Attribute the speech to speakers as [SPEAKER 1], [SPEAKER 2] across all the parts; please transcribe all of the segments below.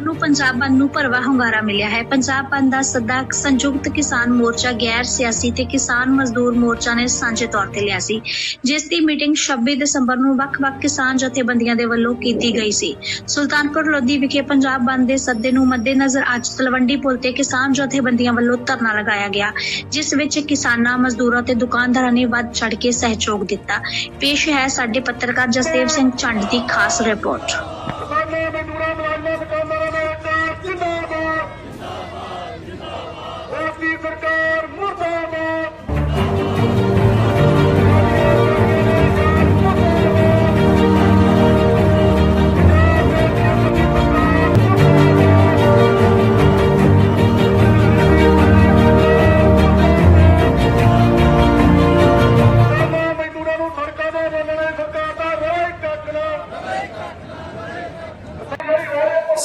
[SPEAKER 1] ਨੂੰ ਪੰਜਾਬ ਬੰਦ ਨੂੰ ਭਰਵਾ ਹੁੰਗਾਰਾ ਮਿਲਿਆ ਹੈ। ਪੰਜਾਬ ਬੰਦ ਦਾ ਸੱਦਾ ਸੰਯੁਕਤ ਕਿਸਾਨ ਮੋਰਚਾ ਗੈਰ ਸਿਆਸੀ ਤੇ ਕਿਸਾਨ ਮਜ਼ਦੂਰ ਮੋਰਚਾ ਨੇ ਸਾਂਝੇ ਤੌਰ ਤੇ ਲਿਆ ਸੀ। ਜਿਸ ਦੀ ਮੀਟਿੰਗ 26 ਦਸੰਬਰ ਨੂੰ ਵੱਖ-ਵੱਖ ਕਿਸਾਨ ਜਥੇਬੰਦੀਆਂ ਦੇ ਵੱਲੋਂ ਕੀਤੀ ਗਈ ਸੀ। ਸੁਲਤਾਨਪੁਰ ਲੋਧੀ ਵਿਖੇ ਪੰਜਾਬ ਬੰਦ ਦੇ ਸੱਦੇ ਨੂੰ ਮੱਦੇਨਜ਼ਰ ਅੱਜ ਤਲਵੰਡੀ ਪੁਲ ਤੇ ਕਿਸਾਨ ਜਥੇਬੰਦੀਆਂ ਵੱਲੋਂ ਧਰਨਾ ਲਗਾਇਆ ਗਿਆ, ਜਿਸ ਵਿੱਚ ਕਿਸਾਨਾਂ, ਮਜ਼ਦੂਰਾਂ ਤੇ ਦੁਕਾਨਦਾਰਾਂ ਨੇ ਵੱਧ ਚੜ ਕੇ ਸਹਿਯੋਗ ਦਿੱਤਾ। ਪੇਸ਼ ਹੈ ਸਾਡੇ ਪੱਤਰਕਾਰ ਜਸਦੇਵ ਸਿੰਘ ਚੰਡ ਦੀ ਖਾਸ ਰਿਪੋਰਟ।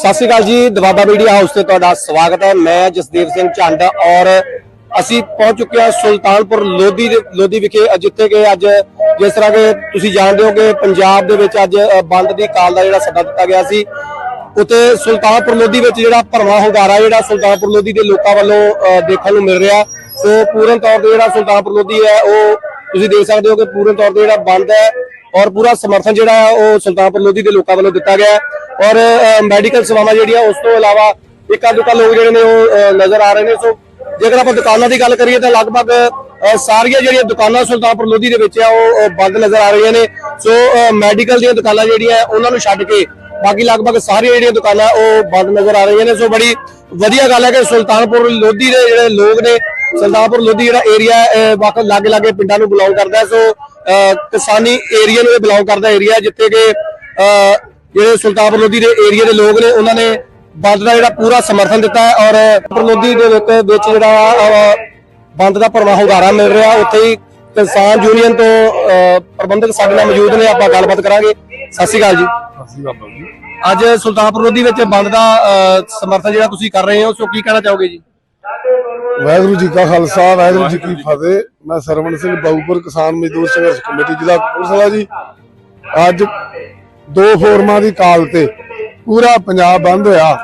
[SPEAKER 2] ਸਤਿ ਸ਼੍ਰੀ ਅਕਾਲ ਜੀ ਦਵਾਬਾ ਮੀਡੀਆ ਹਾਊਸ ਤੇ ਤੁਹਾਡਾ ਸਵਾਗਤ ਹੈ। ਮੈਂ ਜਸਦੀਪ ਸਿੰਘ ਝੰਡ ਔਰ ਅਸੀਂ ਪਹੁੰਚ ਚੁੱਕੇ ਹਾਂ ਸੁਲਤਾਨਪੁਰ ਲੋਧੀ ਦੇ- ਲੋਧੀ ਵਿਖੇ ਜਿੱਥੇ ਕਿ ਅੱਜ ਜਿਸ ਤਰ੍ਹਾਂ ਕਿ ਤੁਸੀਂ ਜਾਣਦੇ ਹੋ ਕਿ ਪੰਜਾਬ ਦੇ ਵਿੱਚ ਅੱਜ ਬੰਦ ਦੀ ਕਾਲ ਦਾ ਜਿਹੜਾ ਸੱਦਾ ਦਿੱਤਾ ਗਿਆ ਸੀ। ਉੱਥੇ ਸੁਲਤਾਨਪੁਰ ਲੋਧੀ ਵਿੱਚ ਜਿਹੜਾ ਭਰਵਾਂ ਹੁੰਗਾਰਾ ਜਿਹੜਾ ਸੁਲਤਾਨਪੁਰ ਲੋਧੀ ਦੇ ਲੋਕਾਂ ਵੱਲੋਂ ਅ, ਦੇਖਣ ਨੂੰ ਮਿਲ ਰਿਹਾ। ਸੋ ਪੂਰਨ ਤੌਰ ਤੇ ਜਿਹੜਾ ਸੁਲਤਾਨਪੁਰ ਲੋਧੀ ਹੈ ਉਹ ਤੁਸੀਂ ਦੇਖ ਸਕਦੇ ਹੋ ਕਿ ਪੂਰਨ ਤੌਰ ਤੇ ਜਿਹੜਾ ਬੰਦ ਹੈ ਔਰ ਪੂਰਾ ਸਮਰਥਨ ਜਿਹੜਾ ਉਹ ਸੁਲਤਾਨਪੁਰ ਲੋਧੀ ਦੇ ਲੋਕਾਂ ਵੱਲੋਂ ਦਿੱਤਾ ਗਿਆ ਔਰ ਮੈਡੀਕਲ ਸੇਵਾਵਾਂ ਜਿਹੜੀਆਂ ਉਸ ਤੋਂ ਇਲਾਵਾ ਇੱਕ ਦੁੱਕਾ ਲੋਕ ਜਿਹੜੇ ਨੇ ਉਹ ਨਜ਼ਰ ਆ ਰਹੇ ਨੇ। ਸੋ, ਜੇਕਰ ਆਪਾਂ ਦੁਕਾਨਾਂ ਦੀ ਗੱਲ ਕਰੀਏ ਤਾਂ ਲਗਭਗ ਸਾਰੀਆਂ ਜਿਹੜੀਆਂ ਦੁਕਾਨਾਂ ਸੁਲਤਾਨਪੁਰ ਲੋਧੀ ਦੇ ਵਿੱਚ ਆ, ਉਹ ਬੰਦ ਨਜ਼ਰ ਆ ਰਹੀਆਂ ਨੇ। ਸੋ ਮੈਡੀਕਲ ਦੀਆਂ ਦੁਕਾਨਾਂ ਜਿਹੜੀਆਂ ਉਹਨਾਂ ਨੂੰ ਛੱਡ ਕੇ ਬਾਕੀ ਲਗਭਗ ਸਾਰੀਆਂ ਜਿਹੜੀਆਂ ਦੁਕਾਨਾਂ ਉਹ ਬੰਦ ਨਜ਼ਰ ਆ ਰਹੀਆਂ ਨੇ। ਸੋ, ਬੜੀ ਵਧੀਆ ਗੱਲ ਹੈ ਕਿ ਸੁਲਤਾਨਪੁਰ ਲੋਧੀ ਦੇ ਜਿਹੜੇ ਲੋਕ ਨੇ, ਸੁਲਤਾਨਪੁਰ ਲੋਧੀ ਜਿਹੜਾ ਏਰੀਆ ਵੱਖ ਲਾਗੇ ਲਾਗੇ ਪਿੰਡਾਂ ਨੂੰ ਬਿਲੋਂਗ ਕਰਦਾ ਸੋ ਕਿਸਾਨੀ ਏਰੀਆ ਨੂੰ ਇਹ ਬਿਲੋਂਗ ਕਰਦਾ ਏਰੀਆ ਜਿੱਥੇ ਕਿ ਜਿਹੜੇ ਸੁਲਤਾਨਪੁਰ ਲੋਧੀ ਦੇ ਏਰੀਆ ਦੇ ਲੋਕ ਨੇ ਉਹਨਾਂ ਨੇ ਬੰਦ ਦਾ ਜਿਹੜਾ ਪੂਰਾ ਸਮਰਥਨ ਦਿੱਤਾ ਹੈ ਔਰ ਲੋਧੀ ਦੇ ਵਿੱਚ ਵਿੱਚ ਜਿਹੜਾ ਬੰਦ ਦਾ ਭਰਵਾਂ ਹੁੰਗਾਰਾ ਮਿਲ ਰਿਹਾ। ਉੱਥੇ ਹੀ ਕਿਸਾਨ ਯੂਨੀਅਨ ਤੋਂ ਪ੍ਰਬੰਧਕ ਸਾਡੇ ਨਾਲ ਮੌਜੂਦ ਨੇ ਆਪਾਂ ਗੱਲਬਾਤ ਕਰਾਂਗੇ। ਸਤਿ ਸ਼੍ਰੀ ਅਕਾਲ ਜੀ। ਅੱਜ ਸੁਲਤਾਨਪੁਰ ਲੋਧੀ ਵਿੱਚ ਬੰਦ ਦਾ ਸਮਰਥਨ ਜਿਹੜਾ ਤੁਸੀਂ ਕਰ ਰਹੇ ਹੋ ਸੋ ਕੀ ਕਹਿਣਾ ਚਾਹੋਗੇ ਜੀ?
[SPEAKER 3] ਵਾਹਿਗੁਰੂ ਜੀ ਕਾ ਖਾਲਸਾ ਵਾਹਿਗੁਰੂ ਜੀ ਕੀ ਫਤਿਹ। ਮੈਂ ਸਰਵਣ ਸਿੰਘ ਬਾਊਪੁਰ ਕਿਸਾਨ ਮਜ਼ਦੂਰ ਸੰਘਰਸ਼ ਕਮੇਟੀ ਜ਼ਿਲ੍ਹਾ ਕਪੂਰਥਲਾ ਜੀ। ਅੱਜ ਦੋ ਫੋਰਮਾਂ ਦੀ ਕਾਲ ਤੇ ਪੂਰਾ ਪੰਜਾਬ ਬੰਦ ਹੋਇਆ।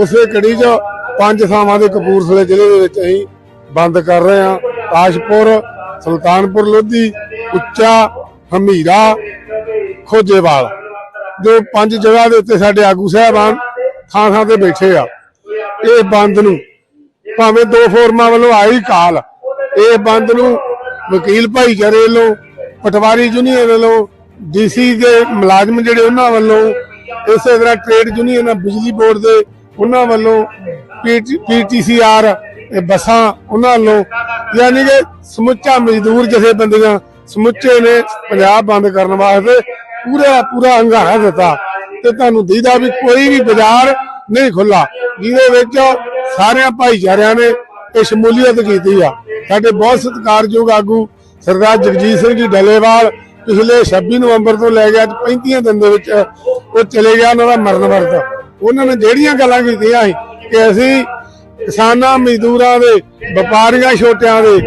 [SPEAKER 3] ਉਸੇ ਕੜੀ 'ਚ ਪੰਜ ਥਾਵਾਂ ਦੇ ਕਪੂਰਥਲੇ ਜ਼ਿਲ੍ਹੇ ਦੇ ਵਿੱਚ ਅਸੀਂ ਬੰਦ ਕਰ ਰਹੇ ਹਾਂ। ਕਾਸ਼ਪੁਰ, ਸੁਲਤਾਨਪੁਰ, ਲੋਧੀ, ਉੱਚਾ, ਹਮੀਰਾ, ਖੋਜੇਵਾਲ। ਜੋ ਪੰਜ ਜਗ੍ਹਾ ਦੇ ਉੱਤੇ ਸਾਡੇ ਆਗੂ ਸਾਹਿਬਾਨ ਥਾਂ ਥਾਂ ਤੇ ਬੈਠੇ ਆ। ਇਹ ਬੰਦ ਨੂੰ ਭਾਵੇਂ ਦੋ ਫੋਰਮਾਂ ਵੱਲੋਂ ਆਈ ਕਾਲ, ਇਹ ਬੰਦ ਨੂੰ ਵਕੀਲ ਭਾਈਚਾਰੇ ਵੱਲੋਂ, ਪਟਵਾਰੀ ਯੂਨੀਅਨ ਵੱਲੋਂ ਡੀਸੀ ਦੇ ਮੁਲਾਜ਼ਮ ਜਿਹੜੇ ਉਹਨਾਂ ਵੱਲੋਂ ਇਸੇ ਤਰ੍ਹਾਂ ਟ੍ਰੇਡ ਯੂਨੀਅਨ ਬਿਜਲੀ ਬੋਰਡ ਦੇ ਉਹਨਾਂ ਵੱਲੋਂ ਪੀਟੀਸੀਆਰ ਬੱਸਾਂ ਉਹਨਾਂ ਵੱਲੋਂ ਯਾਨੀ ਕਿ ਸਮੁੱਚਾ ਮਜ਼ਦੂਰ ਜਥੇਬੰਦੀਆਂ ਸਮੁੱਚੇ ਨੇ ਪੰਜਾਬ ਬੰਦ ਕਰਨ ਵਾਸਤੇ ਪੂਰਾ ਪੂਰਾ ਹੰਗਾਰਾ ਦਿੱਤਾ ਤੇ ਤੁਹਾਨੂੰ ਦੀਦਾ ਵੀ ਕੋਈ ਵੀ ਬਾਜ਼ਾਰ ਨਹੀਂ ਖੁੱਲਾ ਜਿਹਦੇ ਵਿੱਚ ਸਾਰਿਆਂ ਭਾਈਚਾਰਿਆਂ ਨੇ ਇਹ ਸ਼ਮੂਲੀਅਤ ਕੀਤੀ ਆ। ਸਾਡੇ ਬਹੁਤ ਸਤਿਕਾਰਯੋਗ ਆਗੂ ਸਰਦਾਰ ਜਗਜੀਤ ਸਿੰਘ ਜੀ ਡੱਲੇਵਾਲ ਪਿਛਲੇ 26 ਨਵੰਬਰ ਤੋਂ ਲੈ ਕੇ ਅੱਜ 35 ਦਿਨ ਦੇ ਵਿੱਚ ਉਹ ਚਲੇ ਗਿਆ ਉਹਨਾਂ ਦਾ ਮਰਨ ਵਰਤ। ਉਹਨਾਂ ਨੇ ਜਿਹੜੀਆਂ ਗੱਲਾਂ ਕੀਤੀਆਂ ਸੀ ਕਿ ਅਸੀਂ ਕਿਸਾਨਾਂ, ਮਜ਼ਦੂਰਾਂ ਦੇ, ਵਪਾਰੀਆਂ, ਛੋਟਿਆਂ ਦੇ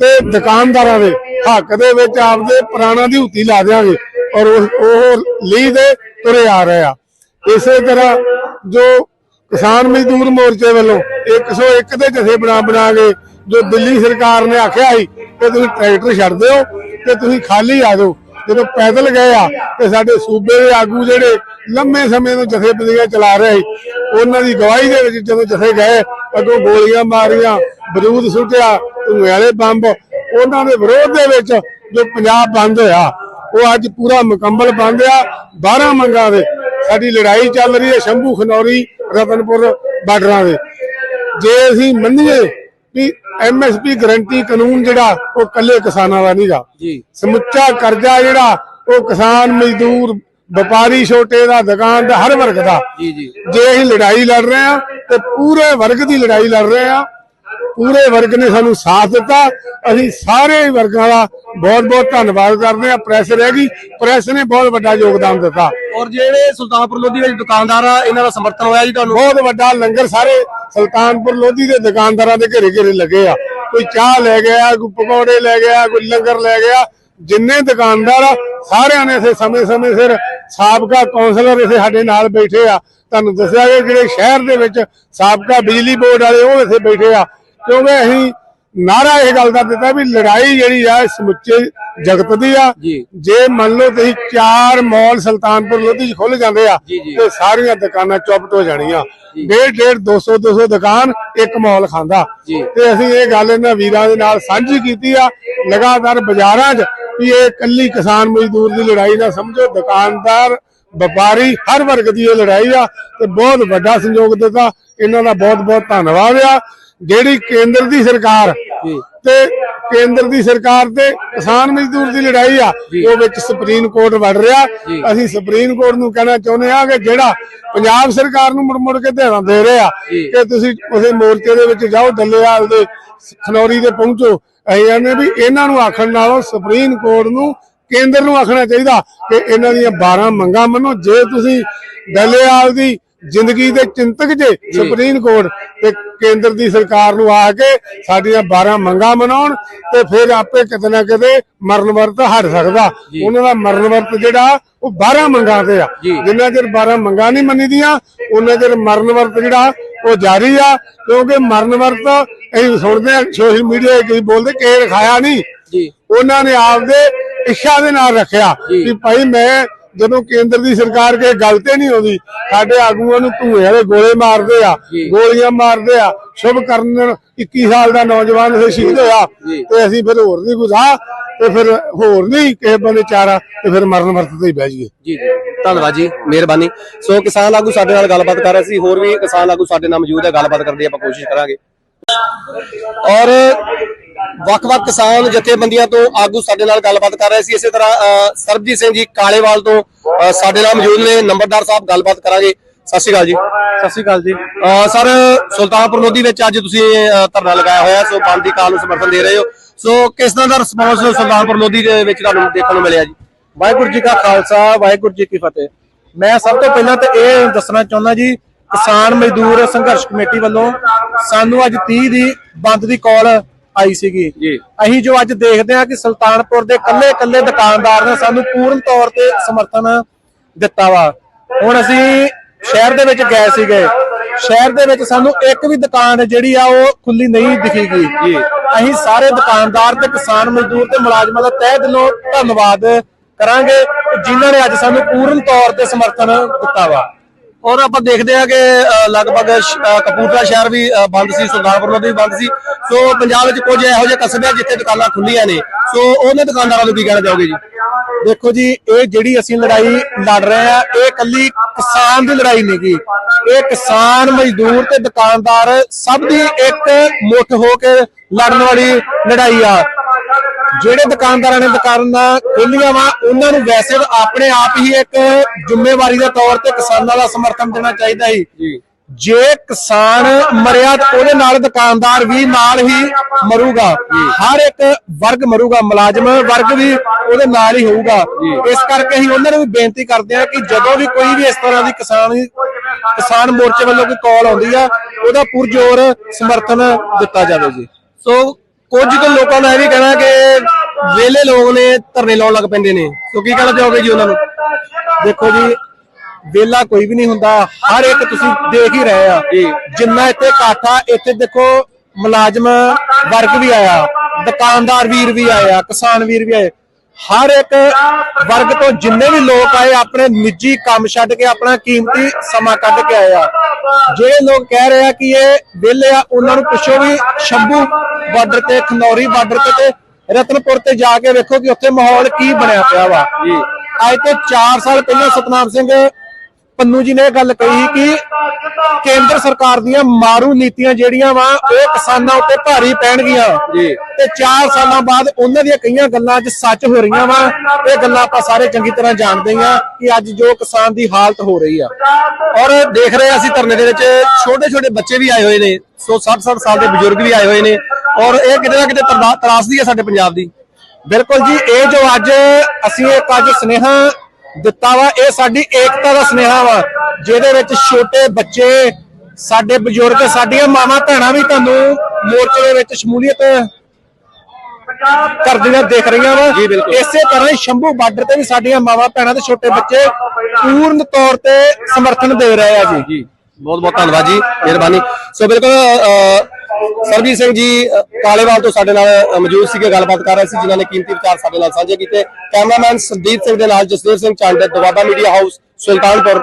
[SPEAKER 3] ਤੇ ਦੁਕਾਨਦਾਰਾਂ ਦੇ ਹੱਕ ਦੇ ਵਿੱਚ ਆਪਦੇ ਪ੍ਰਾਣਾਂ ਦੀ ਹੁਤੀ ਲਾ ਦਿਆਂਗੇ ਔਰ ਉਹ ਉਹ ਲੀ ਦੇ ਤੁਰੇ ਆ ਰਹੇ ਆ। ਇਸੇ ਤਰ੍ਹਾਂ ਜੋ ਕਿਸਾਨ ਮਜ਼ਦੂਰ ਮੋਰਚੇ ਵੱਲੋਂ 101 ਦੇ ਜਥੇ ਬਣਾ ਬਣਾ ਕੇ ਜੋ ਦਿੱਲੀ ਸਰਕਾਰ ਨੇ ਆਖਿਆ ਸੀ ਕਿ ਤੁਸੀਂ ਟਰੈਕਟਰ ਛੱਡ ਦਿਓ ਤੇ ਤੁਸੀਂ ਖਾਲੀ ਆ ਜਾਓ। ਜਦੋਂ ਪੈਦਲ ਗਏ ਆ, ਤੇ ਸਾਡੇ ਸੂਬੇ ਦੇ ਆਗੂ ਜਿਹੜੇ ਲੰਮੇ ਸਮੇਂ ਤੋਂ ਜਥੇਬੰਦੀਆਂ ਚਲਾ ਰਹੇ ਸੀ ਉਹਨਾਂ ਦੀ ਗਵਾਹੀ ਦੇ ਵਿੱਚ ਜਦੋਂ ਜਥੇ ਗਏ, ਅੱਗੋਂ ਗੋਲੀਆਂ ਮਾਰੀਆਂ, ਬਰੂਦ ਸੁੱਟਿਆ ਧੂਏ ਬੰਬ, ਉਹਨਾਂ ਦੇ ਵਿਰੋਧ ਦੇ ਵਿੱਚ ਜੋ ਪੰਜਾਬ ਬੰਦ ਹੋਇਆ, ਉਹ ਅੱਜ ਪੂਰਾ ਮੁਕੰਮਲ ਬੰਦ ਆ। 12 ਮੰਗਾਂ ਦੇ, ਸਾਡੀ ਲੜਾਈ ਚੱਲ ਰਹੀ ਹੈ ਸ਼ੰਭੂ ਖਨੌਰੀ, ਰਤਨਪੁਰ ਬਾਰਡਰਾਂ ਦੇ। ਜੇ ਅਸੀਂ ਮੰਨੀਏ ਵੀ ਐਮਐਸਪੀ ਗਰੰਟੀ ਕਾਨੂੰਨ ਜਿਹੜਾ ਉਹ ਕੱਲੇ ਕਿਸਾਨਾਂ ਦਾ ਨਹੀਂਗਾ
[SPEAKER 2] ਜੀ।
[SPEAKER 3] ਸਮੁੱਚਾ ਕਰਜ਼ਾ ਜਿਹੜਾ ਉਹ ਕਿਸਾਨ ਮਜ਼ਦੂਰ ਵਪਾਰੀ ਛੋਟੇ ਦਾ ਦੁਕਾਨ ਦਾ ਹਰ ਵਰਗ ਦਾ।
[SPEAKER 2] ਜੀ ਜੀ।
[SPEAKER 3] ਜੇ ਅਸੀਂ ਲੜਾਈ ਲੜ ਰਹੇ ਆ ਤੇ ਪੂਰੇ ਵਰਗ ਦੀ ਲੜਾਈ ਲੜ ਰਹੇ ਆ ਪੂਰੇ ਵਰਗ ਨੇ ਸਾਨੂੰ ਸਾਥ ਦਿੱਤਾ। ਅਸੀਂ ਸਾਰੇ ਵਰਗਾਂ ਦਾ ਬਹੁਤ ਬਹੁਤ ਧੰਨਵਾਦ ਕਰਦੇ ਆ ਪ੍ਰੈਸ ਰਹਿ ਗਈ। ਪ੍ਰੈਸ ਨੇ ਬਹੁਤ ਵੱਡਾ ਯੋਗਦਾਨ ਦਿੱਤਾ।
[SPEAKER 2] ਔਰ ਜਿਹੜੇ ਸੁਲਤਾਨਪੁਰ ਲੋਧੀ ਵਿੱਚ ਦੁਕਾਨਦਾਰ ਆ ਇਹਨਾਂ ਦਾ ਸਮਰਥਨ ਹੋਇਆ ਜੀ ਤੁਹਾਨੂੰ?
[SPEAKER 3] ਬਹੁਤ ਵੱਡਾ ਲੰਗਰ ਸਾਰੇ ਸੁਲਤਾਨਪੁਰ ਲੋਧੀ ਦੇ ਦੁਕਾਨਦਾਰਾਂ ਦੇ ਘਰੇ ਘਰੇ ਲੱਗੇ ਆ। ਕੋਈ ਚਾਹ ਲੈ ਗਿਆ ਕੋਈ ਪਕੌੜੇ ਲੈ ਗਿਆ ਕੋਈ ਲੰਗਰ ਲੈ ਗਿਆ। ਜਿੰਨੇ ਦੁਕਾਨਦਾਰ ਆ ਸਾਰਿਆਂ ਨੇ ਇਥੇ ਸਮੇਂ ਸਮੇਂ ਸਿਰ ਸਾਬਕਾ ਕੌਂਸਲਰ ਇਥੇ ਸਾਡੇ ਨਾਲ ਬੈਠੇ ਆ। ਤੁਹਾਨੂੰ ਦੱਸਿਆ ਕਿ ਜਿਹੜੇ ਸ਼ਹਿਰ ਦੇ ਵਿੱਚ ਸਾਬਕਾ ਬਿਜਲੀ ਬੋਰਡ ਵਾਲੇ ਉਹ ਇੱਥੇ ਬੈਠੇ ਆ। ਕਿਉਂਕਿ ਅਸੀਂ ਨਾਰਾ ਇਹ ਗੱਲ ਦਾ ਦਿੱਤਾ ਵੀ ਲੜਾਈ ਜਿਹੜੀ ਆ ਸਮੁੱਚੇ ਜਗਤ ਦੀ ਆ
[SPEAKER 2] ਜੀ।
[SPEAKER 3] ਮੰਨ ਲਓ ਤੁਸੀਂ ਚਾਰ ਮਾਲ ਸੁਲਤਾਨਪੁਰ ਲੋਧੀ ਚ ਖੁੱਲ ਜਾਂਦੇ ਆ। ਤੇ ਸਾਰੀਆਂ ਦੁਕਾਨਾਂ ਚੁੱਪ ਹੋ ਜਾਣੀਆਂ ਡੇਢ ਡੇਢ 200 200 ਦੁਕਾਨ ਇੱਕ ਮਾਲ ਖਾਂਦਾ। ਤੇ ਅਸੀਂ ਇਹ ਗੱਲ ਇਹਨਾਂ ਵੀਰਾਂ ਦੇ ਨਾਲ ਸਾਂਝੀ ਕੀਤੀ ਆ ਲਗਾਤਾਰ ਬਾਜ਼ਾਰਾਂ 'ਚ ਵੀ ਇਹ ਕੱਲੀ ਕਿਸਾਨ ਮਜ਼ਦੂਰ ਦੀ ਲੜਾਈ ਨਾ ਸਮਝੋ ਦੁਕਾਨਦਾਰ ਵਪਾਰੀ ਹਰ ਵਰਗ ਦੀ ਇਹ ਲੜਾਈ ਆ ਤੇ ਬਹੁਤ ਵੱਡਾ ਸੰਯੋਗ ਦਿੱਤਾ ਇਹਨਾਂ ਦਾ ਬਹੁਤ ਬਹੁਤ ਧੰਨਵਾਦ ਆ ਜਿਹੜੀ ਕੇਂਦਰ ਦੀ ਸਰਕਾਰ ਤੇ ਕੇਂਦਰ ਦੀ ਸਰਕਾਰ ਤੇ ਕਿਸਾਨ ਮਜ਼ਦੂਰ ਦੀ ਲੜਾਈ ਆ ਉਹ ਵਿੱਚ ਸੁਪਰੀਮ ਕੋਰਟ ਵੜ ਰਿਹਾ। ਅਸੀਂ ਸੁਪਰੀਮ ਕੋਰਟ ਨੂੰ ਕਹਿਣਾ ਚਾਹੁੰਦੇ ਆ ਕਿ ਜਿਹੜਾ ਪੰਜਾਬ ਸਰਕਾਰ ਨੂੰ ਮੁੜ ਮੁੜ ਕੇ ਧਿਆਨ ਦੇ ਰਹੇ ਕਿ ਤੁਸੀਂ ਉਸੇ ਮੋਰਚੇ ਦੇ ਵਿੱਚ ਜਾਓ ਡੱਲੇਵਾਲ ਦੇ ਖਨੌਰੀ ਦੇ ਪਹੁੰਚੋ। ਅਸੀਂ ਕਹਿੰਦੇ ਵੀ ਇਹਨਾਂ ਨੂੰ ਆਖਣ ਨਾਲੋਂ ਸੁਪਰੀਮ ਕੋਰਟ ਨੂੰ ਕੇਂਦਰ ਨੂੰ ਆਖਣਾ ਚਾਹੀਦਾ ਕਿ ਇਹਨਾਂ ਦੀਆਂ 12 ਮੰਗਾਂ ਮੰਨੋ। ਜੇ ਤੁਸੀਂ ਡੱਲੇਵਾਲ ਦੀ ਜ਼ਿੰਦਗੀ ਦੇ ਚਿੰਤਕ ਜੇ ਸੁਪਰੀਮ ਕੋਰਟ ਤੇ ਕੇਂਦਰ ਦੀ ਸਰਕਾਰ ਨੂੰ ਆ ਕੇ ਸਾਡੀਆਂ 12 ਮੰਗਾਂ ਮਨਾਉਣ ਤੇ ਫਿਰ ਆਪੇ ਕਿਤੇ ਨਾ ਕਿਤੇ ਮਰਨ ਵਰਤ ਹਟ ਸਕਦਾ। ਉਹਨਾਂ ਦਾ ਮਰਨ ਵਰਤ ਜਿਹੜਾ ਉਹ 12 ਮੰਗਾਂ ਤੇ ਆ। ਜਿੰਨਾ ਚਿਰ 12 ਮੰਗਾਂ ਨਹੀਂ ਮੰਨੀਦੀਆਂ ਉਹਨਾਂ ਚਿਰ ਮਰਨ ਵਰਤ ਜਿਹੜਾ ਉਹ ਜਾਰੀ ਆ। ਕਿਉਂਕਿ ਮਰਨ ਵਰਤ ਅਸੀਂ ਸੁਣਦੇ ਆ ਸੋਸ਼ਲ ਮੀਡੀਆ 'ਤੇ ਕਈ ਬੋਲਦੇ ਕਿ ਰਖਾਇਆ ਨਹੀਂ।
[SPEAKER 2] ਜੀ।
[SPEAKER 3] ਉਹਨਾਂ ਨੇ ਆਪਦੇ ਇੱਛਾ ਦੇ ਨਾਲ ਰੱਖਿਆ ਕਿ ਭਾਈ ਮੈਂ ਜਦੋਂ ਕੇਂਦਰ ਦੀ ਸਰਕਾਰ ਕੇ ਗੱਲ ਤੇ ਨਹੀਂ ਆਉਂਦੀ ਸਾਡੇ ਆਗੂਆਂ ਨੂੰ ਧੂਏ ਵਾਲੇ ਗੋਲੇ ਮਾਰਦੇ ਆ ਗੋਲੀਆਂ ਮਾਰਦੇ ਆ ਸ਼ੁਭ ਕਰਨ 21 ਸਾਲ ਦਾ ਨੌਜਵਾਨ ਸ਼ਹੀਦ ਹੋਇਆ ਤੇ ਅਸੀਂ ਫਿਰ ਹੋਰ ਨਹੀਂ ਗੁਜ਼ਾ ਤੇ ਫਿਰ ਹੋਰ ਨਹੀਂ ਕਿਸੇ ਬੰਦੇ ਚਾਰਾ ਤੇ ਫਿਰ ਮਰਨ ਵਰਤ ਤੇ ਹੀ ਬਹਿ ਜਾਈਏ।
[SPEAKER 2] ਜੀ ਜੀ। ਧੰਨਵਾਦ ਜੀ ਮਿਹਰਬਾਨੀ। ਸੋ ਕਿਸਾਨ ਆਗੂ ਸਾਡੇ ਨਾਲ ਗੱਲਬਾਤ ਕਰ ਰਹੇ ਸੀ ਹੋਰ ਵੀ ਕਿਸਾਨ ਆਗੂ ਸਾਡੇ ਨਾਲ ਮੌਜੂਦ ਹੈ ਗੱਲਬਾਤ ਕਰਨ ਦੀ ਆਪਾਂ ਕੋਸ਼ਿਸ਼ ਕਰਾਂਗੇ। ਔਰ ਵੱਖ-ਵੱਖ ਕਿਸਾਨ ਜਥੇਬੰਦੀਆਂ ਤੋਂ ਆਗੂ ਸਾਡੇ ਨਾਲ ਗੱਲਬਾਤ ਕਰ ਰਹੇ ਸੀ। ਇਸੇ ਤਰ੍ਹਾਂ ਸਰਬਜੀਤ ਸਿੰਘ ਜੀ ਕਾਲੇਵਾਲ ਤੋਂ ਸਾਡੇ ਨਾਲ ਮੌਜੂਦ ਨੇ। ਨੰਬਰਦਾਰ ਸਾਹਿਬ ਗੱਲਬਾਤ ਕਰਾਂਗੇ। ਸਤਿ ਸ਼੍ਰੀ ਅਕਾਲ ਜੀ।
[SPEAKER 4] ਸਤਿ ਸ਼੍ਰੀ ਅਕਾਲ ਜੀ।
[SPEAKER 2] ਸਰ ਸੁਲਤਾਨਪੁਰ ਲੋਧੀ ਵਿੱਚ ਅੱਜ ਤੁਸੀਂ ਧਰਨਾ ਲਗਾਇਆ ਹੋਇਆ। ਸੋ ਬੰਦੀ ਕਾਲ ਨੂੰ ਸਮਰਥਨ ਦੇ ਰਹੇ ਹੋ। ਸੋ ਕਿਸ ਤਰ੍ਹਾਂ ਦਾ ਰਿਸਪੌਂਸ ਸੁਲਤਾਨਪੁਰ ਲੋਧੀ ਦੇ ਵਿੱਚ ਤੁਹਾਨੂੰ ਦੇਖਣ ਨੂੰ ਮਿਲਿਆ ਜੀ?
[SPEAKER 4] ਵਾਹਿਗੁਰੂ ਜੀ ਕਾ ਖਾਲਸਾ ਵਾਹਿਗੁਰੂ ਜੀ ਕੀ ਫਤਿਹ। ਮੈਂ ਸਭ ਤੋਂ ਪਹਿਲਾਂ ਤਾਂ ਇਹ ਦੱਸਣਾ ਚਾਹੁੰਦਾ ਜੀ ਕਿਸਾਨ ਮਜ਼ਦੂਰ ਸੰਘਰਸ਼ ਕਮੇਟੀ ਵੱਲੋਂ ਸਾਨੂੰ ਅੱਜ 30 ਦੀ ਬੰਦ ਦੀ ਕਾਲ ਆਈ ਸੀਗੀ।
[SPEAKER 2] ਜੀ।
[SPEAKER 4] ਅਸੀਂ ਜੋ ਅੱਜ ਦੇਖਦੇ ਹਾਂ ਕਿ ਸੁਲਤਾਨਪੁਰ ਦੇ ਕੱਲੇ-ਕੱਲੇ ਦੁਕਾਨਦਾਰ ਨੇ ਸਾਨੂੰ ਪੂਰਨ ਤੌਰ ਤੇ ਸਮਰਥਨ ਦਿੱਤਾ ਵਾ। ਹੁਣ ਅਸੀਂ ਸ਼ਹਿਰ ਦੇ ਵਿੱਚ ਗਏ ਸੀਗੇ। ਸ਼ਹਿਰ ਦੇ ਵਿੱਚ ਸਾਨੂੰ ਇੱਕ ਵੀ ਦੁਕਾਨ ਜਿਹੜੀ ਆ ਉਹ ਖੁੱਲੀ ਨਹੀਂ ਦਿਖੀਗੀ। ਜੀ। ਅਸੀਂ ਸਾਰੇ ਦੁਕਾਨਦਾਰ ਤੇ ਕਿਸਾਨ ਮਜ਼ਦੂਰ ਤੇ ਮੁਲਾਜ਼ਮਾਂ ਦਾ ਤਹਿ ਦਿਲੋਂ ਧੰਨਵਾਦ ਕਰਾਂਗੇ ਜਿਨ੍ਹਾਂ ਨੇ ਅੱਜ ਸਾਨੂੰ ਪੂਰਨ ਤੌਰ ਤੇ ਸਮਰਥਨ ਦਿੱਤਾ ਵਾ।
[SPEAKER 2] ਔਰ ਆਪਾਂ ਦੇਖਦੇ ਆ ਕਿ ਲਗਭਗ ਕਪੂਰਥਲਾ ਸ਼ਹਿਰ ਵੀ ਬੰਦ ਸੀ, ਸੁਲਤਾਨਪੁਰ ਲੋਧੀ ਵੀ ਬੰਦ ਸੀ। ਸੋ ਪੰਜਾਬ ਵਿੱਚ ਕੁਝ ਇਹੋ ਜਿਹੇ ਕਸਬੇ ਆ ਜਿੱਥੇ ਦੁਕਾਨਾਂ ਖੁੱਲੀਆਂ ਨੇ। ਸੋ ਉਹਨਾਂ ਦੁਕਾਨਦਾਰਾਂ ਨੂੰ ਕੀ ਕਹਿਣਾ ਚਾਹੋਗੇ ਜੀ?
[SPEAKER 4] ਦੇਖੋ ਜੀ, ਇਹ ਜਿਹੜੀ ਅਸੀਂ ਲੜਾਈ ਲੜ ਰਹੇ ਆ ਇਹ ਕੱਲੀ ਕਿਸਾਨ ਦੀ ਲੜਾਈ ਨਹੀਂ ਗੀ। ਇਹ ਕਿਸਾਨ, ਮਜ਼ਦੂਰ ਤੇ ਦੁਕਾਨਦਾਰ ਸਭ ਦੀ ਇੱਕ ਮੁੱਠ ਹੋ ਕੇ ਲੜਨ ਵਾਲੀ ਲੜਾਈ ਆ। ਜਿਹੜੇ ਦੁਕਾਨਦਾਰਾਂ ਨੇ ਦੁਕਾਨਾਂ ਖੋਲੀਆਂ ਵਾ ਉਹਨਾਂ ਨੂੰ ਵੈਸੇ ਤਾਂ ਆਪਣੇ ਆਪ ਹੀ ਇੱਕ ਜ਼ਿੰਮੇਵਾਰੀ ਦੇ ਤੌਰ ਤੇ ਕਿਸਾਨਾਂ ਦਾ ਸਮਰਥਨ ਦੇਣਾ ਚਾਹੀਦਾ
[SPEAKER 2] ਜੀ।
[SPEAKER 4] ਜੇ ਕਿਸਾਨ ਮਰਿਆ ਤਾਂ ਉਹਦੇ ਨਾਲ ਦੁਕਾਨਦਾਰ ਵੀ ਨਾਲ ਹੀ ਮਰੂਗਾ। ਹਰ ਇੱਕ ਵਰਗ ਮਰੂਗਾ ਮੁਲਾਜ਼ਮ ਵਰਗ ਵੀ ਉਹਦੇ ਨਾਲ ਹੀ ਹੋਊਗਾ। ਇਸ ਕਰਕੇ ਅਸੀਂ ਉਹਨਾਂ ਨੂੰ ਵੀ ਬੇਨਤੀ ਕਰਦੇ ਹਾਂ ਕਿ ਜਦੋਂ ਵੀ ਕੋਈ ਵੀ ਇਸ ਤਰ੍ਹਾਂ ਦੀ ਕਿਸਾਨ ਕਿਸਾਨ ਮੋਰਚੇ ਵੱਲੋਂ ਕੋਈ ਕਾਲ ਆਉਂਦੀ ਆ ਉਹਦਾ ਪੁਰਜੋਰ ਸਮਰਥਨ ਦਿੱਤਾ ਜਾਵੇ ਜੀ।
[SPEAKER 2] ਸੋ ਕੁਝ ਕੁ ਲੋਕਾਂ ਦਾ ਇਹ ਵੀ ਕਹਿਣਾ ਕਿ ਵੇਲੇ ਲੋਕ ਨੇ ਧਰਨੇ ਲਾਉਣ ਲੱਗ ਪੈਂਦੇ ਨੇ। ਸੋ ਕੀ ਕਹਿਣਾ ਚਾਹੋਗੇ ਜੀ ਉਹਨਾਂ ਨੂੰ?
[SPEAKER 4] ਦੇਖੋ ਜੀ ਵੇਲਾ ਕੋਈ ਵੀ ਨਹੀਂ ਹੁੰਦਾ। ਹਰ ਇੱਕ ਤੁਸੀਂ ਦੇਖ ਹੀ ਰਹੇ ਆ। ਜਿੰਨਾ ਇੱਥੇ ਇਕੱਠ ਆ ਇੱਥੇ ਦੇਖੋ ਮੁਲਾਜ਼ਮ ਵਰਗ ਵੀ ਆਇਆ। ਦੁਕਾਨਦਾਰ ਵੀਰ ਵੀ ਆਏ ਆ ਕਿਸਾਨ ਵੀਰ ਵੀ ਆਏ। ਹਰ ਇੱਕ ਵਰਗ ਤੋਂ ਜਿੰਨੇ ਵੀ ਲੋਕ ਆਏ ਆਪਣੇ ਨਿੱਜੀ ਕੰਮ ਛੱਡ ਕੇ ਆਪਣਾ ਕੀਮਤੀ ਸਮਾਂ ਕੱਢ ਕੇ ਆਏ ਆ। ਜਿਹੜੇ ਲੋਕ ਕਹਿ ਰਹੇ ਆ ਕਿ ਇਹ ਵਿਹਲੇ ਆ ਉਹਨਾਂ ਨੂੰ ਪੁੱਛੋ ਵੀ ਸ਼ੰਭੂ ਬਾਰਡਰ ਤੇ ਖਨੌਰੀ ਬਾਰਡਰ ਤੇ ਤੇ ਰਤਨਪੁਰ ਤੇ ਜਾ ਕੇ ਵੇਖੋ ਕਿ ਉੱਥੇ ਮਾਹੌਲ ਕੀ ਬਣਿਆ ਪਿਆ ਵਾ। ਅੱਜ ਤੋਂ 4 ਸਾਲ ਪਹਿਲਾਂ ਸਤਨਾਮ ਸਿੰਘ ਪੰਨੂ ਜੀ ਨੇ ਇਹ ਗੱਲ ਕਹੀ ਕਿ ਕੇਂਦਰ ਸਰਕਾਰ ਦੀਆਂ ਮਾਰੂ ਨੀਤੀਆਂ ਜਿਹੜੀਆਂ ਵਾ ਉਹ ਕਿਸਾਨਾਂ ਉੱਤੇ ਭਾਰੀ ਪੈਣਗੀਆਂ।
[SPEAKER 2] ਜੀ।
[SPEAKER 4] ਤੇ 4 ਸਾਲਾਂ ਬਾਅਦ ਉਹਨਾਂ ਦੀਆਂ ਕਈਆਂ ਗੱਲਾਂ ਅੱਜ ਸੱਚ ਹੋ ਰਹੀਆਂ ਵਾ ਇਹ ਗੱਲਾਂ ਆਪਾਂ ਸਾਰੇ ਚੰਗੀ ਤਰ੍ਹਾਂ ਜਾਣਦੇ ਹਾਂ ਕਿ ਅੱਜ ਜੋ ਕਿਸਾਨ ਦੀ ਹਾਲਤ ਹੋ ਰਹੀ ਆ।
[SPEAKER 2] ਔਰ ਦੇਖ ਰਹੇ ਅਸੀਂ ਧਰਨੇ ਦੇ ਵਿੱਚ ਛੋਟੇ ਛੋਟੇ ਬੱਚੇ ਵੀ ਆਏ ਹੋਏ ਨੇ ਸੋ 60 60 ਸਾਲ ਦੇ ਬਜ਼ੁਰਗ ਵੀ ਆਏ ਹੋਏ ਨੇ ਔਰ ਇਹ ਕਿਤੇ ਨਾ ਕਿਤੇ ਤਰਾਸਦੀ ਹੈ ਸਾਡੇ ਪੰਜਾਬ ਦੀ।
[SPEAKER 4] ਬਿਲਕੁਲ ਜੀ ਇਹ ਜੋ ਅੱਜ ਅਸੀਂ ਇੱਕ ਅੱਜ ਸੁਨੇਹਾ ਦਿੱਤਾ ਵਾ ਇਹ ਸਾਡੀ ਏਕਤਾ ਦਾ ਸੁਨੇਹਾ ਵਾ ਜਿਹਦੇ ਵਿੱਚ ਛੋਟੇ ਬੱਚੇ ਸਾਡੇ ਬਜ਼ੁਰਗ ਸਾਡੀਆਂ ਮਾਵਾਂ ਭੈਣਾਂ ਵੀ ਤੁਹਾਨੂੰ ਮੋਰਚੇ ਦੇ ਵਿੱਚ ਸ਼ਮੂਲੀਅਤ ਕਰਦੀਆਂ ਦਿਖ ਰਹੀਆਂ ਵਾ। ਇਸੇ ਤਰ੍ਹਾਂ ਹੀ ਸ਼ੰਭੂ ਬਾਰਡਰ ਤੇ ਵੀ ਸਾਡੀਆਂ ਮਾਵਾਂ ਭੈਣਾਂ ਤੇ ਛੋਟੇ ਬੱਚੇ ਪੂਰਨ ਤੌਰ ਤੇ ਸਮਰਥਨ ਦੇ ਰਹੇ ਆ ਜੀ।
[SPEAKER 2] ਬਹੁਤ ਬਹੁਤ ਧੰਨਵਾਦ ਜੀ ਮਿਹਰਬਾਨੀ। ਸੋ ਬਿਲਕੁਲ ਅ, ਸਰਬਜੀਤ ਸਿੰਘ ਜੀ ਅ, ਕਾਲੇਵਾਲ ਤੋਂ ਸਾਡੇ ਨਾਲ ਮੌਜੂਦ ਸੀਗੇ ਗੱਲਬਾਤ ਕਰ ਰਹੇ ਸੀ ਜਿਨ੍ਹਾਂ ਨੇ ਕੀਮਤੀ ਵਿਚਾਰ ਸਾਡੇ ਨਾਲ ਸਾਂਝੇ ਕੀਤੇ। ਕੈਮਰਾਮੈਨ ਸੰਦੀਪ ਸਿੰਘ ਦੇ ਨਾਲ ਜਸਵੀਰ ਸਿੰਘ ਚਾਂਡੇ ਦੁਆਬਾ ਮੀਡੀਆ ਹਾਊਸ ਸੁਲਤਾਨਪੁਰ।